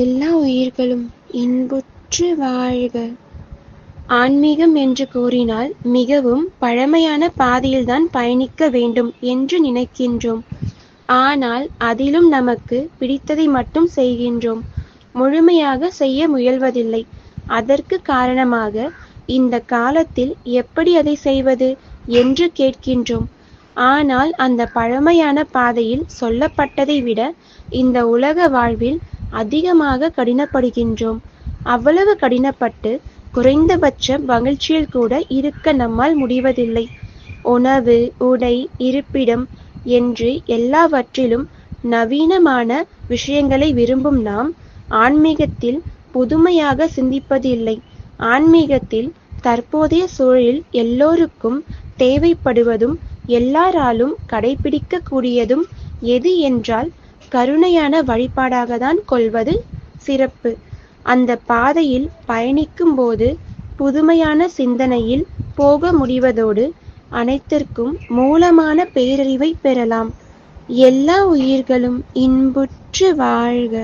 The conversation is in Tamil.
எல்லா உயிர்களும் இன்புற்று வாழ்க! ஆன்மீகம் என்று கூறினால் மிகவும் பழமையான பாதையில்தான் பயணிக்க வேண்டும் என்று நினைக்கின்றோம். ஆனால் அதிலும் நமக்கு பிடித்ததை மட்டும் செய்கின்றோம். முழுமையாக செய்ய முயல்வதில்லை. அதற்குக் காரணமாக இந்த காலத்தில் எப்படி அதை செய்வது என்று கேட்கின்றோம். ஆனால் அந்த பழமையான பாதையில் சொல்லப்பட்டதை விட இந்த உலக வாழ்வில் அதிகமாக கடினப்படுகின்றோம். அவ்வளவு கடினப்பட்டு குறைந்தபட்ச மகிழ்ச்சியில் கூட இருக்க நம்மால் முடிவதில்லை. உணவு, உடை, இருப்பிடம் என்று எல்லாவற்றிலும் நவீனமான விஷயங்களை விரும்பும் நாம் ஆன்மீகத்தில் புதுமையாக சிந்திப்பது இல்லை. ஆன்மீகத்தில் தற்போதைய சூழலில் எல்லோருக்கும் தேவைப்படுவதும் எல்லாராலும் கடைப்பிடிக்கக் கூடியதும் எது என்றால் கருணையான வழிபாடாகத்தான் கொள்வது சிறப்பு. அந்தப் பாதையில் பயணிக்கும் போது புதுமையான சிந்தனையில் போக முடிவதோடு அனைத்திற்கும் மூலமான பேரறிவைப் பெறலாம். எல்லா உயிர்களும் இன்புற்று வாழ்க!